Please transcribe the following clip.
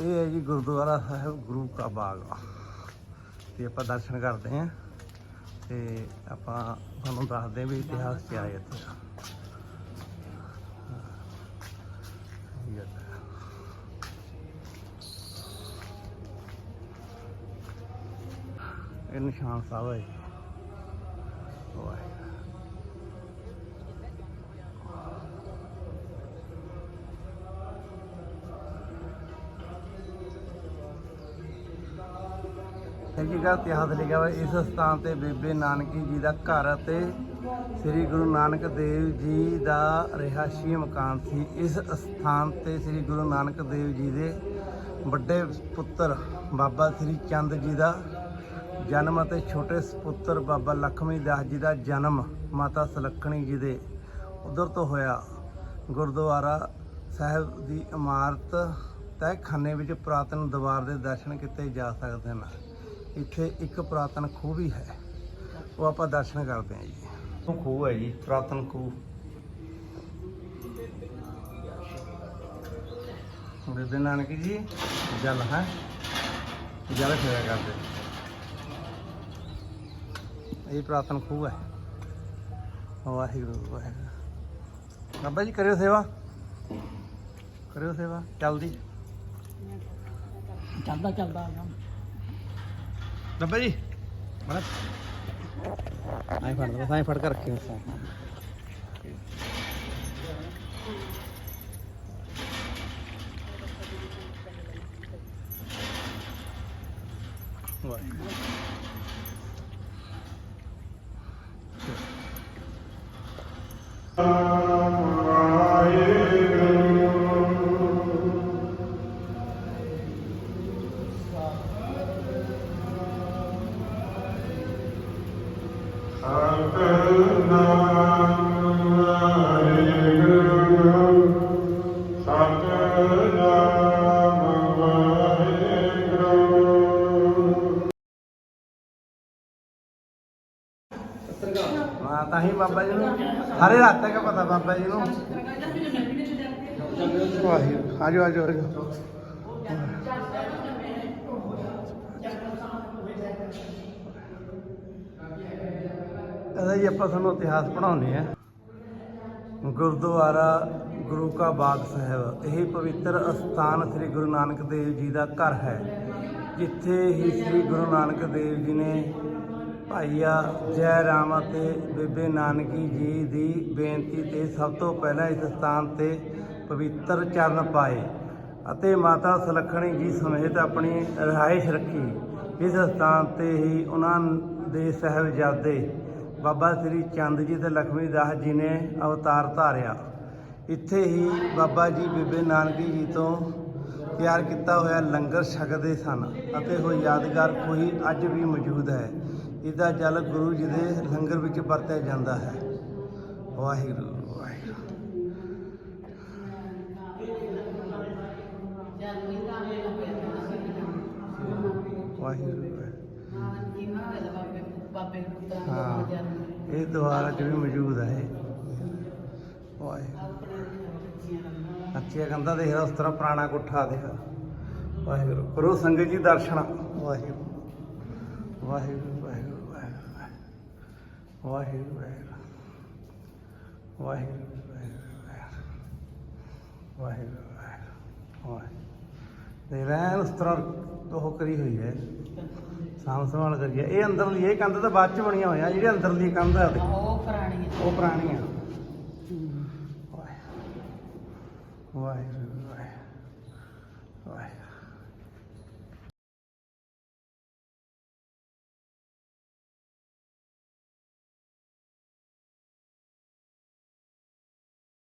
ਇਹ ਹੈ ਜੀ ਗੁਰਦੁਆਰਾ ਸਾਹਿਬ ਗੁਰੂ ਕਾ ਬਾਗ। ਤੇ ਆਪਾਂ ਦਰਸ਼ਨ ਕਰਦੇ ਆਂ ਤੇ ਆਪਾਂ ਤੁਹਾਨੂੰ ਦੱਸਦੇ ਆਂ ਵੀ ਇਤਿਹਾਸ ਕੀ ਹੈ ਇੱਥੇ। ਇਹ ਇਹ ਨਿਸ਼ਾਨ ਸਾਹਿਬ ਹੈ। ਹਕੀਕਤ ਇਤਿਹਾਸ ਲਿਖਿਆ ਹੋਇਆ ਇਸ ਸਥਾਨ ਤੇ ਬੇਬੇ ਨਾਨਕੀ ਜੀ ਦਾ ਘਰ ਅਤੇ ਸ੍ਰੀ ਗੁਰੂ ਨਾਨਕ ਦੇਵ ਜੀ ਦਾ ਰਿਹਾਇਸ਼ੀ ਮਕਾਨ ਸੀ। ਇਸ ਸਥਾਨ ਤੇ ਸ੍ਰੀ ਗੁਰੂ ਨਾਨਕ ਦੇਵ ਜੀ ਦੇ ਵੱਡੇ ਪੁੱਤਰ ਬਾਬਾ ਸ੍ਰੀ ਚੰਦ ਜੀ ਦਾ ਜਨਮ ਅਤੇ ਛੋਟੇ ਸੁਪੁੱਤਰ ਬਾਬਾ ਲਖਮੀ ਦਾਸ ਜੀ ਦਾ ਜਨਮ ਮਾਤਾ ਸੁਲੱਖਣੀ ਜੀ ਦੇ ਉਧਰ ਤੋਂ ਹੋਇਆ। ਗੁਰਦੁਆਰਾ ਸਾਹਿਬ ਦੀ ਇਮਾਰਤ ਤਹਿਖਾਨੇ ਵਿੱਚ ਪੁਰਾਤਨ ਦੀਵਾਰ ਦੇ ਦਰਸ਼ਨ ਕੀਤੇ ਜਾ ਸਕਦੇ ਹਨ। ਇੱਥੇ ਇੱਕ ਪੁਰਾਤਨ ਖੂਹ ਵੀ ਹੈ। ਉਹ ਆਪਾਂ ਦਰਸ਼ਨ ਕਰਦੇ ਹਾਂ ਜੀ। ਉਹ ਖੂਹ ਹੈ ਜੀ ਪੁਰਾਤਨ ਖੂਹ। ਬੇਬੇ ਨਾਨਕੀ ਜੀ ਜਲ ਹੈ। ਜਲ ਖਿਆ ਕਰਦੇ। ਇਹ ਪੁਰਾਤਨ ਖੂਹ ਹੈ। ਵਾਹਿਗੁਰੂ ਵਾਹਿਗੁਰੂ। ਬਾਬਾ ਜੀ ਕਰਿਓ ਸੇਵਾ। ਕਰਿਓ ਸੇਵਾ। ਚੱਲਦੀ। ਚੱਲਦਾ ਚੱਲਦਾ। ਡੱਬਾ ਜੀ। ਮਾਰਾ ਆਈ ਫੜ ਦੋ ਸਾਈ ਫੜ ਕੇ ਰੱਖੀ ਉਸ ਵਾਹ ਹਾਂ ਤਾਂ ਹੀ ਬਾਬਾ ਜੀ ਨੂੰ ਸਾਰੇ ਰਾਤੇ ਕਾ ਪਤਾ ਬਾਬਾ ਜੀ ਨੂੰ। ਵਾਹਿਗੁਰੂ। ਆਜੋ ਆਜੋ ਆਜੋ। ਇਹਦਾ ਜੀ ਆਪਾਂ ਤੁਹਾਨੂੰ ਇਤਿਹਾਸ ਪੜਾਉਂਦੇ ਆ ਗੁਰਦੁਆਰਾ ਗੁਰੂ ਕਾ ਬਾਗ ਸਾਹਿਬ, ਇਹ ਪਵਿੱਤਰ ਅਸਥਾਨ ਸ੍ਰੀ ਗੁਰੂ ਨਾਨਕ ਦੇਵ ਜੀ ਦਾ ਘਰ ਹੈ। ਜਿੱਥੇ ਹੀ ਸ੍ਰੀ ਗੁਰੂ ਨਾਨਕ ਦੇਵ ਜੀ ਨੇ ਭਾਈਆ ਜੈ ਰਾਮ ਅਤੇ ਬੇਬੇ ਨਾਨਕੀ ਜੀ ਦੀ ਬੇਨਤੀ ਤੇ ਸਭ ਤੋਂ ਪਹਿਲਾਂ ਇਸ ਸਥਾਨ ਤੇ ਪਵਿੱਤਰ ਚਰਨ ਪਾਏ ਅਤੇ ਮਾਤਾ ਸੁਲੱਖਣੀ ਜੀ ਸਮੇਤ ਆਪਣੀ ਰਿਹਾਇਸ਼ ਰੱਖੀ। ਇਸ ਸਥਾਨ ਤੇ ਹੀ ਉਹਨਾਂ ਦੇ ਸਹਿਬਜ਼ਾਦੇ ਬਾਬਾ ਸ੍ਰੀ ਚੰਦ ਜੀ ਤੇ ਲਖਮੀ ਦਾਸ ਜੀ ਨੇ ਅਵਤਾਰ ਧਾਰਿਆ। ਇੱਥੇ ਹੀ ਬਾਬਾ ਜੀ ਬੀਬੇ ਨਾਨਕੀ ਜੀ ਤੋਂ ਤਿਆਰ ਕੀਤਾ ਹੋਇਆ ਲੰਗਰ ਛਕਦੇ ਸਨ ਅਤੇ ਉਹ ਯਾਦਗਾਰ ਖੂਹੀ ਅੱਜ ਵੀ ਮੌਜੂਦ ਹੈ। ਇਹਦਾ ਜਲ ਗੁਰੂ ਜੀ ਦੇ ਲੰਗਰ ਵਿੱਚ ਵਰਤਿਆ ਜਾਂਦਾ ਹੈ। ਵਾਹਿਗੁਰੂ ਵਾਹਿਗੁਰੂ। ਵਾਹਿਗੁਰੂ ਵਾਹਿਗੁਰੂ। ਹਾਂ। ਇਹ ਦੁਆਰਾ ਚ ਵੀ ਮੌਜੂਦ ਹੈ ਇਹ। ਵਾਹਿਗੁਰੂ ਅੱਛੀਆਂ ਕੰਧਾਂ ਦੇਖ ਰਿਹਾ ਉਸ ਤਰ੍ਹਾਂ ਪੁਰਾਣਾ ਕੋਠਾ ਦੇਖ ਵਾਹਿਗੁਰੂ ਕਰੋ ਸੰਗਤ ਜੀ ਦਰਸ਼ਨ। ਵਾਹਿਗੁਰੂ। ਵਾਹਿਗੁਰੂ ਵਾਹਿਗੁਰੂ ਵਾਹਿਗੁਰੂ। ਵਾਹਿਗੁਰੂ ਵਾਹਿਗੁਰੂ। ਵਾਹਿਗੁਰੂ ਵਾਹਿਗੁਰੂ ਵਾਹਿਗੁਰੂ। ਦੇ ਰਹਿਣ ਉਸ ਤਰ੍ਹਾਂ ਉਹ ਕਰੀ ਹੋਈ ਹੈ। ਸਾਂਭ ਸੰਭਾਲ ਕਰੀ ਹੈ ਇਹ ਅੰਦਰਲੀ ਇਹ ਕੰਧ ਤਾਂ ਬਾਅਦ ਚ ਬਣੀਆਂ ਹੋਈਆਂ ਜਿਹੜੀ ਅੰਦਰਲੀ ਕੰਧ ਹੈ ਉਹਦੀ, ਉਹ ਪੁਰਾਣੀ ਹੈ ਉਹ ਪੁਰਾਣੀ ਆ ਵਾਹਿਗੁਰੂ ਵਾਹਿਗੁਰੂ ਵਾਹਿਗੁਰੂ ਵਾਹਿਗੁਰੂ।